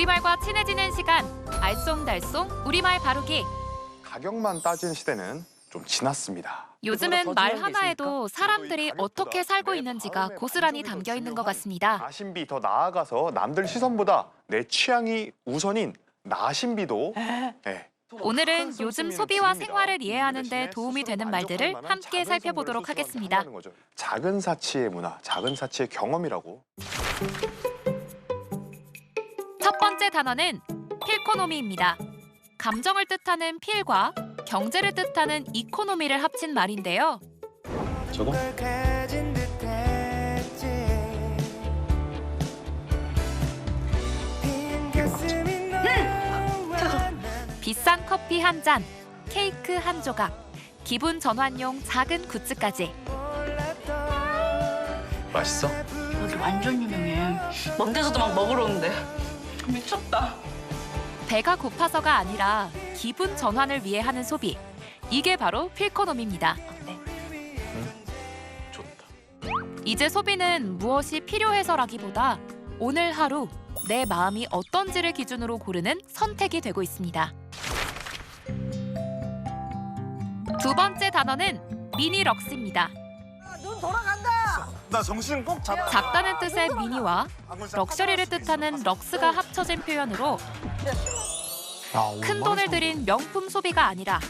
우리말과 친해지는 시간 알쏭달쏭 우리말 바루기 가격만 따지는 시대는 좀 지났습니다. 요즘은 말 하나에도 사람들이 어떻게 살고 있는지가 고스란히 담겨 있는 것 같습니다. 나신비 더 나아가서 남들 시선보다 내 취향이 우선인 나신비도 네. 오늘은 요즘 소비와 생활을 이해하는 데 도움이 되는 말들을 함께 살펴보도록 하겠습니다. 작은 사치의 문화, 작은 사치의 경험이라고. 첫 번째 단어는 필코노미입니다. 감정을 뜻하는 필과 경제를 뜻하는 이코노미를 합친 말인데요. 저거? 비싼 커피 한 잔, 케이크 한 조각, 기분 전환용 작은 굿즈까지 맛있어? 여기 완전 유명해. 먼 데서도 막 먹으러 오는데. 미쳤다. 배가 고파서가 아니라 기분 전환을 위해 하는 소비. 이게 바로 필코노미입니다. 좋다. 이제 소비는 무엇이 필요해서라기보다 오늘 하루 내 마음이 어떤지를 기준으로 고르는 선택이 되고 있습니다. 두 번째 단어는 미니럭스입니다. 나 정신 꼭 잡아. 작다는 뜻의 미니와 럭셔리를 뜻하는 럭스가 합쳐진 표현으로 큰 돈을 들인 명품 소비가 아니라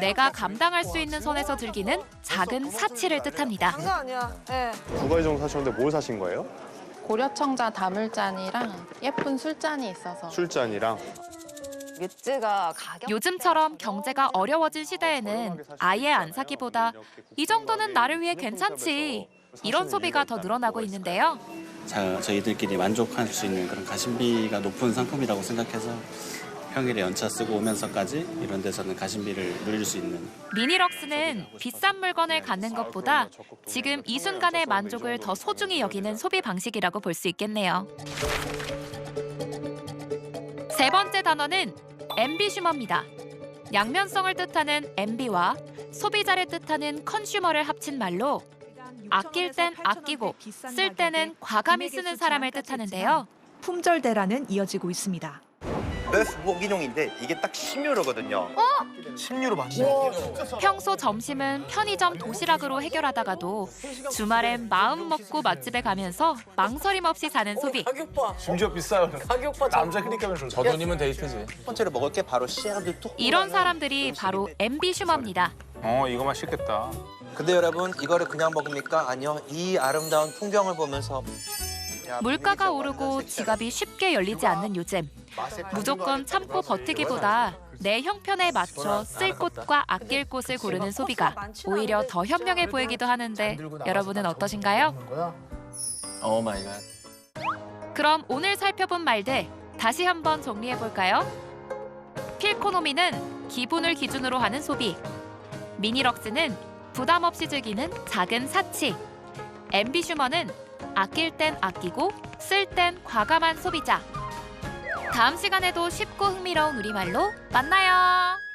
내가 감당할 수 있는 선에서 즐기는 작은 사치를 뜻합니다. 장난 아니야. 예. 두 가지 정도 사셨는데 뭘 사신 거예요? 고려청자 다물잔이랑 예쁜 술잔이 있어서 술잔이랑. 가격 요즘처럼 경제가 어려워진 시대에는 아예 안 사기보다 이 정도는 나를 위해 괜찮지. 이런 소비가 더 늘어나고 있는데요. 자, 저희들끼리 만족할 수 있는 그런 가심비가 높은 상품이라고 생각해서 평일에 연차 쓰고 오면서까지 이런 데서는 가심비를 누릴 수 있는 미니럭스는 비싼 물건을 갖는 것보다 지금 이 순간의 만족을 더 소중히 여기는 소비 방식이라고 볼 수 있겠네요. 세 번째 단어는 엠비슈머입니다. 양면성을 뜻하는 엠비와 소비자를 뜻하는 컨슈머를 합친 말로 아낄 땐 아끼고 쓸 때는 과감히 쓰는 사람을 뜻하는데요. 품절대란은 이어지고 있습니다. 목인용인데 이게 딱 10유로거든요. 10유로 맞지? 평소 점심은 편의점 도시락으로 해결하다가도 주말엔 마음 먹고 맛집에 가면서 망설임 없이 사는 소비. 심지어 비싸요. 남자 크니까면 저 돈이면 데이트지. 첫 번째로 먹을 게 바로 씨앗을 뚝. 이런 사람들이 바로 엠비슈머입니다. 어, 이거 맛있겠다. 근데 여러분 이거를 그냥 먹습니까? 아니요. 이 아름다운 풍경을 보면서 물가가 오르고 지갑이 쉽게 열리지 않는 요즘 무조건 참고 버티기보다 내 형편에 맞춰 쓸 곳과 아낄 곳을 고르는 소비가 오히려 더 현명해 보이기도 하는데 여러분은 어떠신가요? 오 마이 갓. 그럼 오늘 살펴본 말들 다시 한번 정리해 볼까요? 필코노미는 기분을 기준으로 하는 소비. 미니럭스는 부담 없이 즐기는 작은 사치. 엠비슈머는 아낄 땐 아끼고 쓸 땐 과감한 소비자. 다음 시간에도 쉽고 흥미로운 우리말로 만나요.